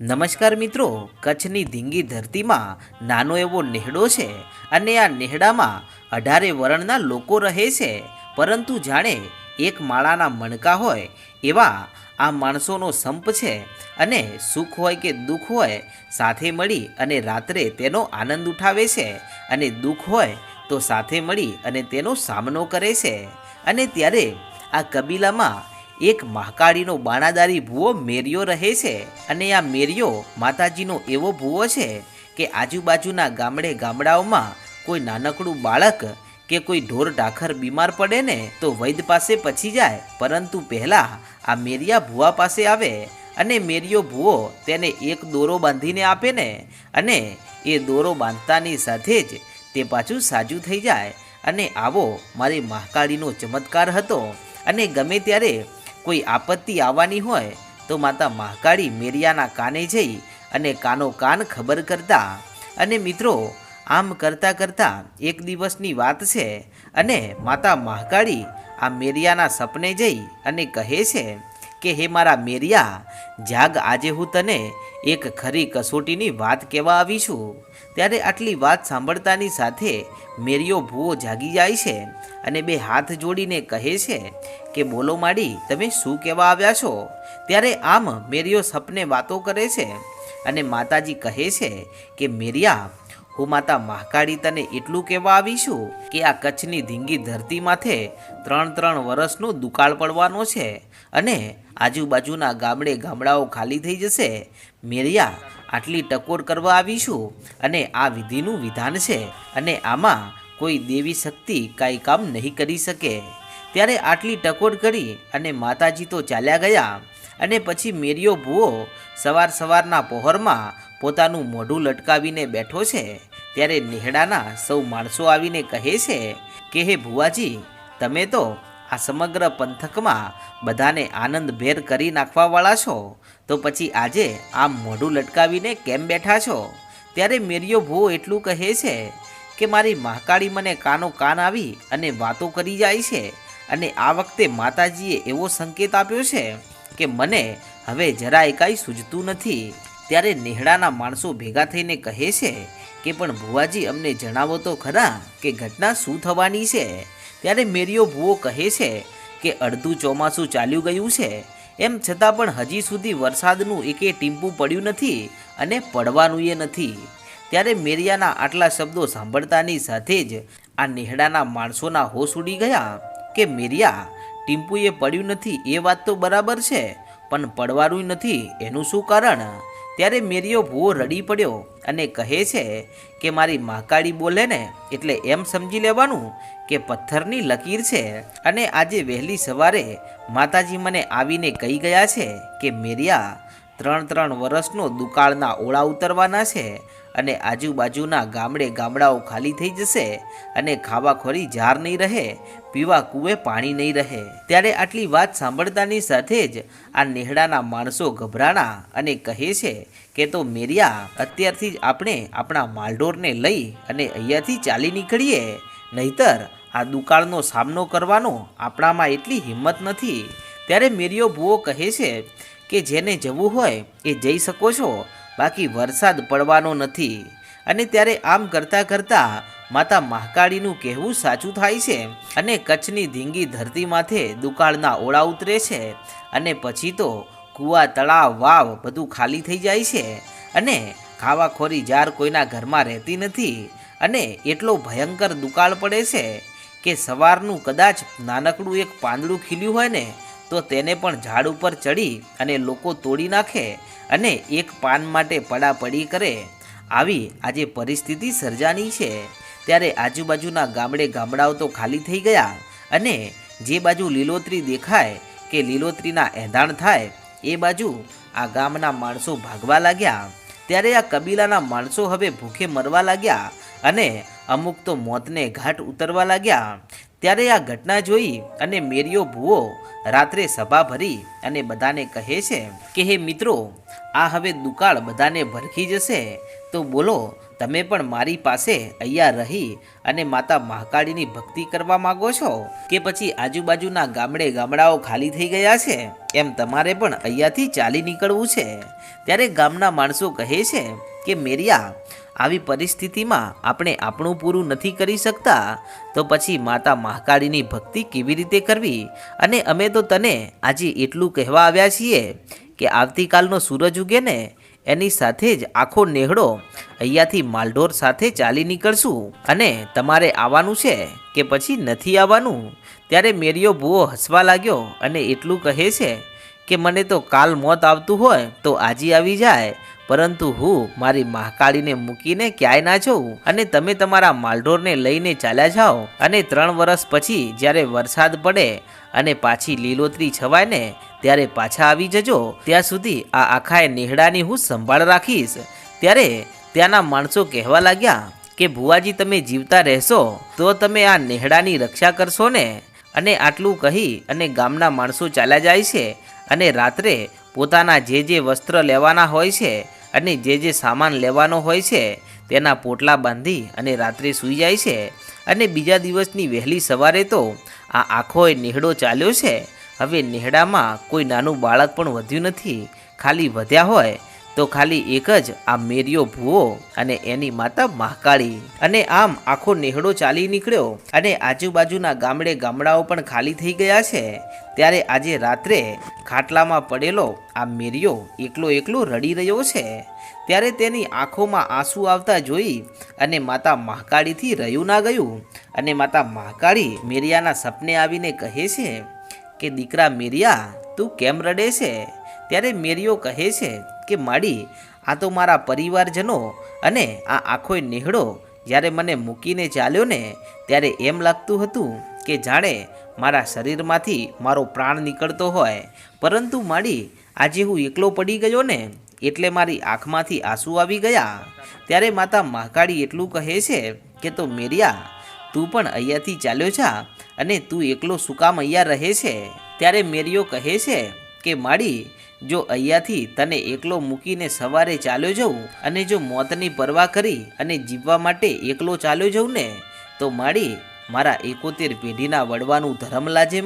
નમસ્કાર મિત્રો, કચ્છની ધીંગી ધરતીમાં નાનો એવો નેહડો છે અને આ નેહડામાં અઢારે વર્ણના લોકો રહે છે. પરંતુ જાણે એક માળાના મણકા હોય એવા આ માણસોનો સંપ છે અને સુખ હોય કે દુઃખ હોય સાથે મળી અને રાત્રે તેનો આનંદ ઉઠાવે છે અને દુઃખ હોય તો સાથે મળી અને તેનો સામનો કરે છે. અને ત્યારે આ કબીલામાં એક મહાકાળીનો બાણાદારી ભૂવો મેરિયો રહે છે. અને આ મેરિયો માતાજીનો એવો ભૂવો છે કે આજુબાજુના ગામડે ગામડાઓમાં કોઈ નાનકડું બાળક કે કોઈ ઢોર ઢાખર બીમાર પડે ને તો વૈદ પાસે પછી જાય. પરંતુ પહેલાં આ મેરિયા ભૂવા પાસે આવે અને મેરિયો ભૂવો તેને એક દોરો બાંધીને આપે ને અને એ દોરો બાંધતાની સાથે જ તે પાછું સાજું થઈ જાય. અને આવો મારી મહાકાળીનો ચમત્કાર હતો. અને ગમે ત્યારે કોઈ આપત્તિ આવવાની હોય તો માતા મહાકાળી મેરિયાના કાને જઈ અને કાનો કાન ખબર કરતા અને મિત્રો, આમ કરતાં કરતાં એક દિવસની વાત છે અને માતા મહાકાળી આ મેરિયાના સપને જઈ અને કહે છે કે, હે મારા મેરિયા, જાગ આજે હું તને એક ખરી કસોટીની વાત કહેવા આવી છું. ત્યારે આટલી વાત સાંભળતાની સાથે મેરિયો ભૂવો જાગી જાય છે અને બે હાથ જોડીને કહે છે કે, બોલો માડી, તમે શું કહેવા આવ્યા છો? ત્યારે આમ મેરિયો સપને વાતો કરે છે અને માતાજી કહે છે કે, મેરિયા, હું માતા મહાકાળી તને એટલું કહેવા આવી છું કે આ કચ્છની ધીંગી ધરતી માથે ત્રણ ત્રણ વર્ષનું દુકાળ પડવાનો છે અને આજુબાજુના ગામડે ગામડાઓ ખાલી થઈ જશે. મેરિયા આટલી ટકોર કરવા આવીશું? અને આ વિધિનું વિધાન છે. અને આમાં કોઈ દેવી શક્તિ કાંઈ કામ નહીં કરી શકે. ત્યારે આટલી ટકોર કરી અને માતાજી તો ચાલ્યા ગયા. અને પછી મેરિયો ભૂવો સવાર સવારના પહોરમાં પોતાનું મોઢું લટકાવીને બેઠો છે. ત્યારે નેહડાના સૌ માણસો આવીને કહે છે કે, હે ભુવાજી, તમે તો આ સમગ્ર પંથકમાં બધાને આનંદભેર કરી નાખવાવાળા છો. તો પછી આજે આમ મોઢું લટકાવીને કેમ બેઠા છો? ત્યારે મેરિયો ભો એટલું કહે છે કે મારી મહાકાળી મને કાનો કાન આવી અને વાતો કરી જાય છે. અને આ વખતે માતાજીએ એવો સંકેત આપ્યો છે કે મને હવે જરાય કાંઈ સૂજતું નથી. ત્યારે નેહડાના માણસો ભેગા થઈને કહે છે કે પણ ભુવાજી, અમને જણાવો તો ખરા કે ઘટના શું થવાની છે? ત્યારે મેરિયો ભૂવો કહે છે કે અડધું ચોમાસું ચાલ્યું ગયું છે એમ છતાં પણ હજી સુધી વરસાદનું એકે ટીમ્પું પડ્યું નથી અને પડવાનું એ નથી. ત્યારે મેરિયાના આટલા શબ્દો સાંભળતાની સાથે જ આ નેહડાના માણસોના હોશ ઉડી ગયા કે મેરિયા ટીમ્પુએ પડ્યું નથી એ વાત તો બરાબર છે, પણ પડવાનું નથી એનું શું કારણ? ત્યારે મેરિયો ભૂવો રડી પડ્યો. અને કહે છે કે મારી મહાકાળી બોલે ને, એટલે એમ સમજી લેવાનું કે પથ્થરની લકીર છે. અને આજે વહેલી સવારે માતાજી મને આવીને કહી ગયા છે કે, મેરિયા, ત્રણ ત્રણ વર્ષનો દુકાળના ઓળા ઉતરવાના છે. અને આજુબાજુના ગામડે ગામડાઓ ખાલી થઈ જશે અને ખાવાખોરી જાર નહીં રહે, પીવા કૂવે પાણી નહીં રહે. ત્યારે આટલી વાત સાંભળતાની સાથે જ આ નેહડાના માણસો ગભરાણા અને કહે છે કે, તો મેરિયા, અત્યારથી જ આપણે આપણા માલઢોરને લઈ અને અહીંયાથી ચાલી નીકળીએ. નહીતર આ દુકાળનો સામનો કરવાનો આપણામાં એટલી હિંમત નથી. ત્યારે મેરિયો ભૂવો કહે છે કે, જેને જવું હોય એ જઈ શકો છો. બાકી વરસાદ પડવાનો નથી. અને ત્યારે આમ કરતાં કરતાં માતા મહાકાળીનું કહેવું સાચું થાય છે અને કચ્છની ધીંગી ધરતી માથે દુકાળના ઓળા ઉતરે છે અને પછી તો કૂવા, તળાવ, વાવ બધું ખાલી થઈ જાય છે અને ખાવાખોરી જાર કોઈના ઘરમાં રહેતી નથી અને એટલો ભયંકર દુકાળ પડે છે કે સવારનું કદાચ નાનકડું એક પાંદડું ખીલ્યું હોય ને તો તેને પણ ઝાડ ઉપર ચડી અને લોકો તોડી નાખે અને એક પાન માટે પડાપડી કરે. આવી આજે પરિસ્થિતિ સર્જાની છે. ત્યારે આજુબાજુના ગામડે ગામડાઓ તો ખાલી થઈ ગયા અને જે બાજુ લીલોતરી દેખાય કે લીલોતરીના એંધાણ થાય, એ બાજુ આ ગામના માણસો ભાગવા લાગ્યા. ત્યારે આ કબીલાના માણસો હવે ભૂખે મરવા લાગ્યા અને અમુક તો મોતને ઘાટ ઉતરવા લાગ્યા. ત્યારે આ ઘટના જોઈ અને મેરિયો ભૂવો રાત્રે સભા ભરી અને બધાને કહે છે કે, હે મિત્રો, આ હવે દુકાળ બધાને ભરખી જશે. તો બોલો, તમે પણ મારી પાસે અહીંયા રહી અને માતા મહાકાળીની ભક્તિ કરવા માગો છો? કે પછી આજુબાજુના ગામડે ગામડાઓ ખાલી થઈ ગયા છે? એમ તમારે પણ અહીંયાથી ચાલી નીકળવું છે. ત્યારે ગામના માણસો કહે છે કે મેરિયા, આવી પરિસ્થિતિમાં આપણે આપણું પૂરું નથી કરી શકતા, તો પછી માતા મહાકાળીની ભક્તિ કેવી રીતે કરવી? અને અમે તો તને આજે એટલું કહેવા આવ્યા છીએ કે આવતીકાલનો સૂરજ ઉગે ને, એની સાથે જ આખો નેહડો અહીંયાથી માલઢોર સાથે ચાલી નીકળશું. અને તમારે આવવાનું છે કે પછી નથી આવવાનું? ત્યારે મેરિયો ભૂવો હસવા લાગ્યો અને એટલું કહે છે કે, મને તો કાલ મોત આવતું હોય તો આજે આવી જાય પરંતુ હું મારી મહાકાળીને મૂકીને ક્યાંય ના જઉં અને તમે તમારા માલઢોરને લઈને ચાલ્યા જાઓ. અને ત્રણ વર્ષ પછી જ્યારે વરસાદ પડે અને પાછી લીલોતરી છવાય ને ત્યારે પાછા આવી જજો. ત્યાં સુધી આ આખાએ નેહડાની હું સંભાળ રાખીશ. ત્યારે ત્યાંના માણસો કહેવા લાગ્યા કે, ભુવાજી, તમે જીવતા રહેશો, તો તમે આ નેહડાની રક્ષા કરશો ને? અને આટલું કહી અને ગામના માણસો ચાલ્યા જાય છે અને રાત્રે પોતાના જે જે વસ્ત્ર લેવાના હોય છે અને જે જે સામાન લેવાનો હોય છે, તેના પોટલા બાંધી અને રાત્રે સૂઈ જાય છે. અને બીજા દિવસની વહેલી સવારે તો આ આખોય નેહડો ચાલ્યો છે. હવે નેહડામાં કોઈ નાનું બાળક પણ વધ્યું નથી. ખાલી વધ્યા હોય તો ખાલી એક જ આ મેરિયો ભૂવો અને એની માતા મહાકાળી. અને આમ આખો નેહડો ચાલી નીકળ્યો. અને આજુબાજુના ગામડે ગામડાઓ પણ ખાલી થઈ ગયા છે. ત્યારે આજે રાત્રે ખાટલામાં પડેલો આ મેરિયો એકલો એકલો રડી રહ્યો છે. ત્યારે તેની આંખોમાં આંસુ આવતા જોઈ અને માતા મહાકાળીથી રહ્યું ના ગયું. અને માતા મહાકાળી મેરિયાના સપને આવીને કહે છે કે, દીકરા મેરિયા, તું કેમ રડે છે? ત્યારે મેરિયો કહે છે કે, માડી, આ તો મારા પરિવારજનો અને આ આખો નેહડો જ્યારે મને મૂકીને ચાલ્યો ને ત્યારે એમ લાગતું હતું કે, જાણે મારા શરીરમાંથી મારો પ્રાણ નીકળતો હોય. પરંતુ માડી, આજે હું એકલો પડી ગયો ને એટલે મારી આંખમાંથી આંસુ આવી ગયા. ત્યારે માતા મહાકાળી એટલું કહે છે કે, તો મેરિયા, તું પણ અહીંયાથી ચાલ્યો જા અને તું એકલો શું કામ અહીંયા રહે છે? ત્યારે મેરિયો કહે છે કે, માડી જો અહીંયાથી તને એકલો મૂકીને સવારે ચાલ્યો જઉં અને જો મોતની પરવા કરી અને જીવવા માટે એકલો ચાલ્યો જઉં ને, તો મારી મારા એકોતેર પેઢીના વડવાનું ધર્મ લાજે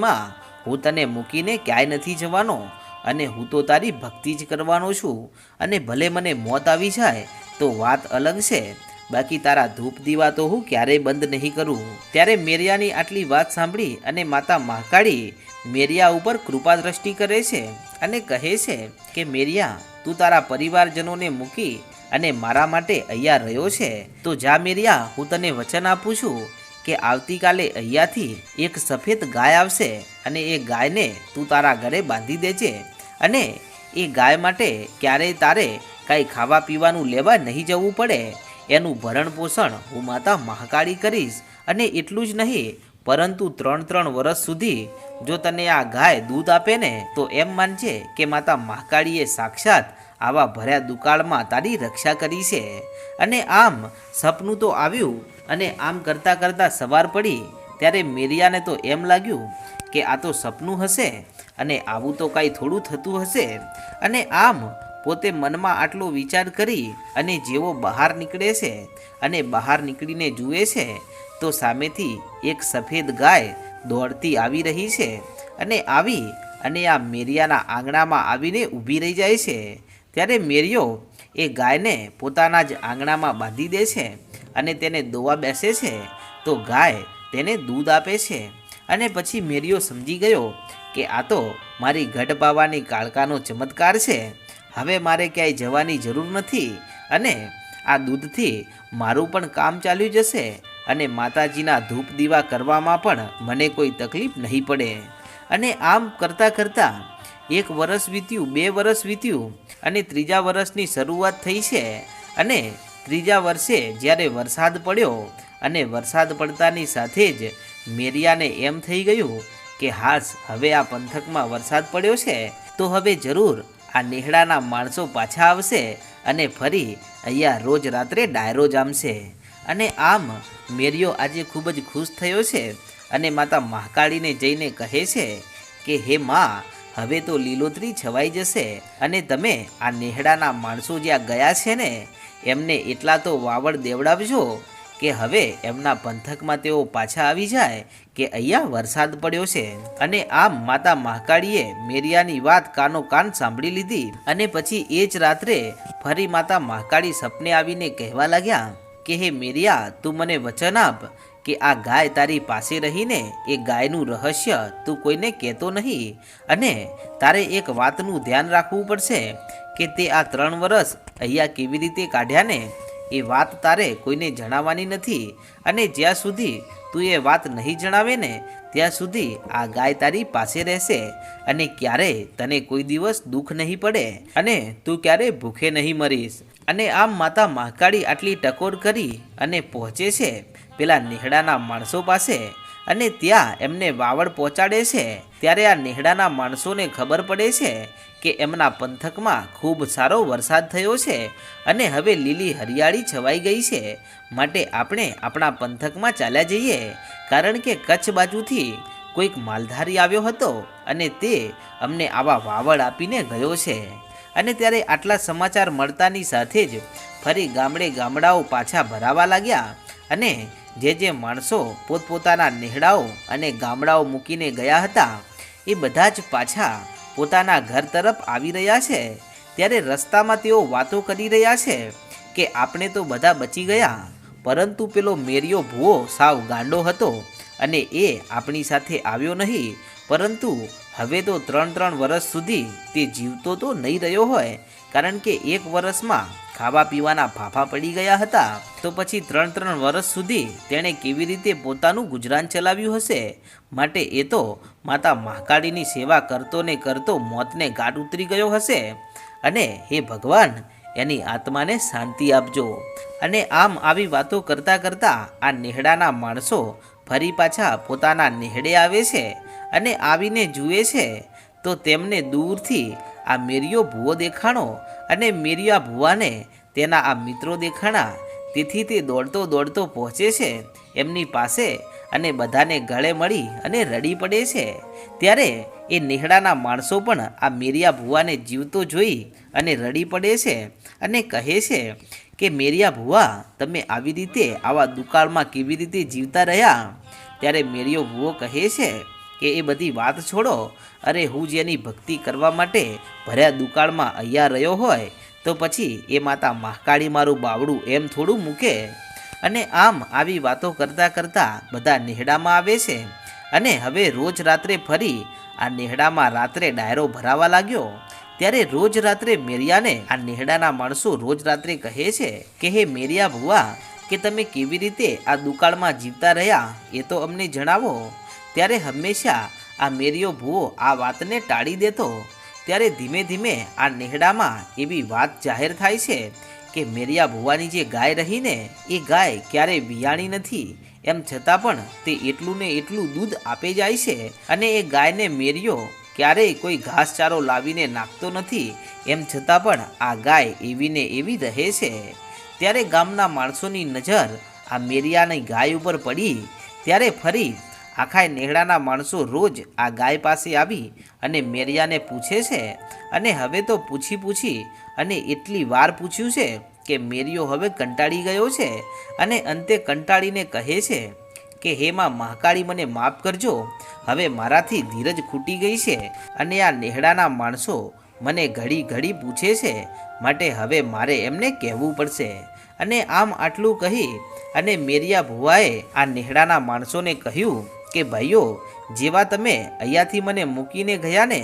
હું તને મૂકીને ક્યાંય નથી જવાનો અને હું તો તારી ભક્તિ જ કરવાનો છું અને ભલે મને મોત આવી જાય, તો વાત અલગ છે. બાકી તારા ધૂપ દીવા તો હું ક્યારેય બંધ નહીં કરું. ત્યારે મેરિયાની આટલી વાત સાંભળી અને માતા મહાકાળી મેરિયા ઉપર કૃપા દ્રષ્ટિ કરે છે. અને કહે છે કે, મેરિયા, તું તારા પરિવારજનોને મૂકી અને મારા માટે અહીંયા રહ્યો છે. તો જા મેરિયા, હું તને વચન આપું છું કે આવતીકાલે અહીંયાથી એક સફેદ ગાય આવશે અને એ ગાયને તું તારા ઘરે બાંધી દેજે અને એ ગાય માટે ક્યારેય તારે કાંઈ ખાવા પીવાનું લેવા નહીં જવું પડે. એનું ભરણ પોષણ હું માતા મહાકાળી કરીશ અને એટલું જ નહીં પરંતુ ત્રણ ત્રણ વર્ષ સુધી જો તને આ ગાય દૂધ આપે ને, તો એમ માનજે કે માતા મહાકાળીએ સાક્ષાત આવા ભર્યા દુકાળમાં તારી રક્ષા કરી છે. અને આમ સપનું તો આવ્યું અને આમ કરતાં કરતાં સવાર પડી, ત્યારે મેરિયાને તો એમ લાગ્યું કે આ તો સપનું હશે અને આવું તો કાંઈ થોડું થતું હશે. અને આમ પોતે મનમાં આટલો વિચાર કરી અને જેવો બહાર નીકળે છે અને બહાર નીકળીને જુએ છે તો સામેથી એક સફેદ ગાય દોડતી આવી રહી છે અને આવી અને આ મેરિયાના આંગણામાં આવીને ઊભી રહી જાય છે. ત્યારે મેરિયો એ ગાયને પોતાના જ આંગણામાં બાંધી દે છે અને તેને દોવા બેસે છે. તો ગાય તેને દૂધ આપે છે અને પછી મેરિયો સમજી ગયો કે આ તો મારી ઘટ પાવાની કાળકાનો ચમત્કાર છે. હવે મારે ક્યાંય જવાની જરૂર નથી અને આ દૂધથી મારું પણ કામ ચાલ્યું જશે. અને માતાજીના ધૂપ દીવા કરવામાં પણ મને કોઈ તકલીફ નહીં પડે. અને આમ કરતાં કરતાં એક વર્ષ વીત્યું, બે વર્ષ વીત્યું અને ત્રીજા વર્ષની શરૂઆત થઈ છે. અને ત્રીજા વર્ષે જ્યારે વરસાદ પડ્યો અને વરસાદ પડતાની સાથે જ મેરિયાને એમ થઈ ગયું કે હાસ, હવે આ પંથકમાં વરસાદ પડ્યો છે, તો હવે જરૂર આ નેહડાના માણસો પાછા આવશે અને ફરી અહીંયા રોજ રાત્રે ડાયરો જામશે. અને આમ મેરિયો આજે ખૂબ જ ખુશ થયો છે અને માતા મહાકાળીને જઈને કહે છે કે, હે મા, હવે તો લીલોતરી છવાઈ જશે અને તમે આ નેહડાના માણસો જ્યાં ગયા છે ને, એમને એટલા તો વાવડ દેવડાવજો કે હવે એમના પંથકમાં તેઓ પાછા આવી જાય કે અહીંયા વરસાદ પડ્યો છે. અને આમ માતા મહાકાળીએ મેરિયાની વાત કાનો કાન સાંભળી લીધી અને પછી એ જ રાત્રે ફરી માતા મહાકાળી સપને આવીને કહેવા લાગ્યા કે, હે મેરિયા, તું મને વચન આપ કે આ ગાય તારી પાસે રહીને એ ગાયનું રહસ્ય તું કોઈને કહેતો નહીં. અને તારે એક વાતનું ધ્યાન રાખવું પડશે કે તે આ ત્રણ વર્ષ અહીંયા કેવી રીતે કાઢ્યા ને? એ વાત તારે કોઈને જણાવવાની નથી. અને જ્યાં સુધી તું એ વાત નહીં જણાવે ને, ત્યાં સુધી આ ગાય તારી પાસે રહેશે અને ક્યારે તને કોઈ દિવસ દુઃખ નહીં પડે અને તું ક્યારે ભૂખે નહીં મરીશ. અને આમ માતા મહાકાળી આટલી ટકોર કરી અને પહોંચે છે પેલા નેહડાના માણસો પાસે. અને ત્યાં એમને વાવડ પહોંચાડે છે. ત્યારે આ નેહડાના માણસોને ખબર પડે છે કે એમના પંથકમાં ખૂબ સારો વરસાદ થયો છે અને હવે લીલી હરિયાળી છવાઈ ગઈ છે. માટે આપણે આપણા પંથકમાં ચાલ્યા જઈએ. કારણ કે કચ્છ બાજુથી કોઈક માલધારી આવ્યો હતો અને તે અમને આવા વાવડ આપીને ગયો છે. અને ત્યારે આટલા સમાચાર મળતાની સાથે જ ફરી ગામડે ગામડાઓ પાછા ભરાવા લાગ્યા અને જે જે માણસો પોતપોતાના નેહડાઓ અને ગામડાઓ મૂકીને ગયા હતા, એ બધા જ પાછા પોતાના ઘર તરફ આવી રહ્યા છે, ત્યારે રસ્તામાં તેઓ વાતો કરી રહ્યા છે કે આપણે તો બધા બચી ગયા, પરંતુ પેલો મેરિયો ભૂવો સાવ ગાંડો હતો અને એ આપણી સાથે આવ્યો નહીં, પરંતુ હવે તો ત્રણ ત્રણ વર્ષ સુધી તે જીવતો તો નહીં રહ્યો હોય, કારણ કે એક વર્ષમાં ખાવા પીવાના ફાફા પડી ગયા હતા. તો પછી ત્રણ ત્રણ વર્ષ સુધી તેણે કેવી રીતે પોતાનું ગુજરાન ચલાવ્યું હશે? માટે એ તો માતા મહાકાળીની સેવા કરતો ને કરતો મોતને ગાઢ ઉતરી ગયો હશે. અને હે ભગવાન, એની આત્માને શાંતિ આપજો. અને આમ આવી વાતો કરતાં કરતાં આ નેહડાના માણસો ફરી પાછા પોતાના નેહડે આવે છે અને આવીને જુએ છે. તો તેમને દૂરથી આ મેરિયો ભૂવો દેખાણો અને મેરિયા ભૂવાને તેના આ મિત્રો દેખાણા. તેથી તે દોડતો દોડતો પહોંચે છે, એમની પાસે અને બધાને ગળે મળી અને રડી પડે છે. ત્યારે એ નેહડાના માણસો પણ આ મેરિયા ભૂવાને જીવતો જોઈ અને રડી પડે છે અને કહે છે કે, મેરિયા ભૂવા, તમે આવી રીતે આવા દુકાળમાં કેવી રીતે જીવતા રહ્યા? ત્યારે મેરિયો ભૂવો કહે છે કે એ બધી વાત છોડો. અરે હું જેની ભક્તિ કરવા માટે ભર્યા દુકાળમાં અહીંયા રહ્યો હોય, તો પછી એ માતા મહાકાળી મારું બાવડું એમ થોડું મૂકે. અને આમ આવી વાતો કરતાં કરતાં બધા નેહડામાં આવે છે. અને હવે રોજ રાત્રે ફરી આ નેહડામાં રાત્રે ડાયરો ભરાવા લાગ્યો. ત્યારે રોજ રાત્રે મેરિયાને આ નેહડાના માણસો રોજ રાત્રે કહે છે કે, હે મેરિયા ભુવા, કે તમે કેવી રીતે આ દુકાળમાં જીવતા રહ્યા, એ તો અમને જણાવો. ત્યારે હંમેશા આ મેરિયો ભૂવો આ વાતને ટાળી દેતો. ત્યારે ધીમે ધીમે આ નેહડામાં એવી વાત જાહેર થાય છે કે મેરિયા ભુવાની જે ગાય રહીને એ ગાય ક્યારેય વિયાણી નથી. એમ છતાં પણ તે એટલું ને એટલું દૂધ આપે જાય છે અને એ ગાયને મેરિયો ક્યારેય કોઈ ઘાસચારો લાવીને નાખતો નથી. એમ છતાં પણ આ ગાય એવી ને એવી રહે છે. ત્યારે ગામના માણસોની નજર આ મેરિયાની ગાય ઉપર પડી. ત્યારે ફરી આખા નેહડાના માણસો રોજ આ ગાય પાસે આવી અને મેરિયાને પૂછે છે, અને હવે તો પૂછી પૂછી અને એટલી વાર પૂછ્યું છે કે મેરિયો હવે કંટાળી ગયો છે અને અંતે કંટાળીને કહે છે કે, હે માં, મહાકાળી, મને માફ કરજો. હવે મારાથી ધીરજ ખૂટી ગઈ છે અને આ નેહડાના માણસો મને ઘડી ઘડી પૂછે છે માટે હવે મારે એમને કહેવું પડશે. અને આમ આટલું કહી અને મેરિયા ભુવાએ આ નેહડાના માણસોને કહ્યું કે, ભાઈઓ, જેવા તમે અહીંયાથી મને મૂકીને ગયા ને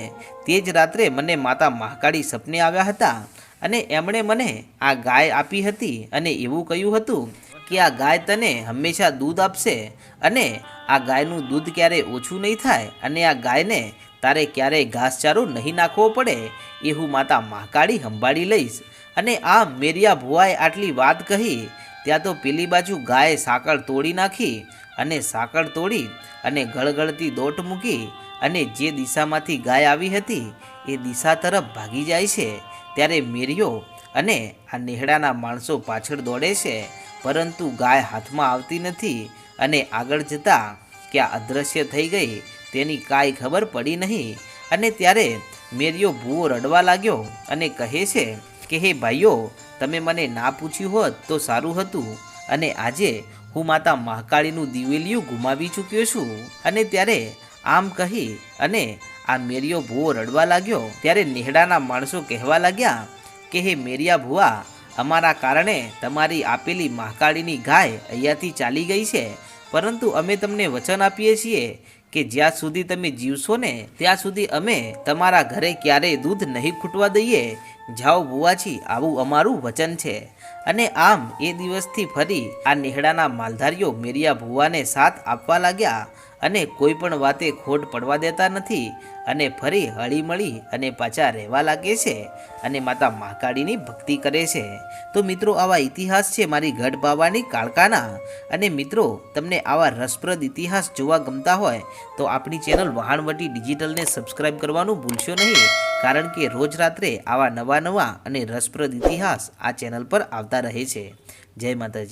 તે જ રાત્રે મને માતા મહાકાળી સપને આવ્યા હતા અને એમણે મને આ ગાય આપી હતી અને એવું કહ્યું હતું કે, આ ગાય તને હંમેશા દૂધ આપશે અને આ ગાયનું દૂધ ક્યારેય ઓછું નહીં થાય અને આ ગાયને તારે ક્યારેય ઘાસચારો નહીં નાખવો પડે એ હું માતા મહાકાળી સંભાળી લઈશ. અને આ મેરિયા ભુવાએ આટલી વાત કહી ત્યાં તો પેલી બાજુ ગાયે સાકળ તોડી નાખી અને સાકળ તોડી અને ગળગળતી દોટ મૂકી અને જે દિશામાંથી ગાય આવી હતી એ દિશા તરફ ભાગી જાય છે. ત્યારે મેરિયો અને આ નેહડાના માણસો પાછળ દોડે છે. પરંતુ ગાય હાથમાં આવતી નથી અને આગળ જતાં ક્યાં અદૃશ્ય થઈ ગઈ તેની કાંઈ ખબર પડી નહીં. અને ત્યારે મેરિયો ભૂવો રડવા લાગ્યો અને કહે છે કે, હે ભાઈઓ તમે મને ના પૂછ્યું હોત તો સારું હતું. અને આજે હું માતા મહાકાળીનું દિવેલિયું ગુમાવી ચૂક્યો છું. અને ત્યારે આમ કહી અને આ મેરિયો ભૂવો રડવા લાગ્યો. ત્યારે નેહડાના માણસો કહેવા લાગ્યા કે, હે મેરિયા ભુવા, અમારા કારણે તમારી આપેલી મહાકાળીની ગાય અહીંયાથી ચાલી ગઈ છે. પરંતુ અમે તમને વચન આપીએ છીએ કે જ્યાં સુધી તમે જીવશો ને, ત્યાં સુધી અમે તમારા ઘરે ક્યારેય દૂધ નહીં ખૂટવા દઈએ. જાઓ બુવાજી, આવું અમારું વચન છે. અને આમ એ દિવસથી ફરી આ નેહડાના માલધારીઓ મેરિયા ભુવાને સાથ આપવા લાગ્યા. અને કોઈ પણ વાતે ખોટ પડવા દેતા નથી અને ફરી હળીમળી અને પાછા રહેવા લાગે છે અને માતા મહાકાળીની ભક્તિ કરે છે. તો મિત્રો, આવા ઇતિહાસ છે મારી ગઢ બાવાની કાળકાના અને મિત્રો, તમને આવા રસપ્રદ ઇતિહાસ જોવા ગમતા હોય તો આપણી ચેનલ વહાણવટી ડિજિટલને સબસ્ક્રાઇબ કરવાનું ભૂલશો નહીં, કારણ કે રોજ રાત્રે આવા નવા નવા અને રસપ્રદ ઇતિહાસ આ ચેનલ પર આવતા રહે છે. જય માતાજી.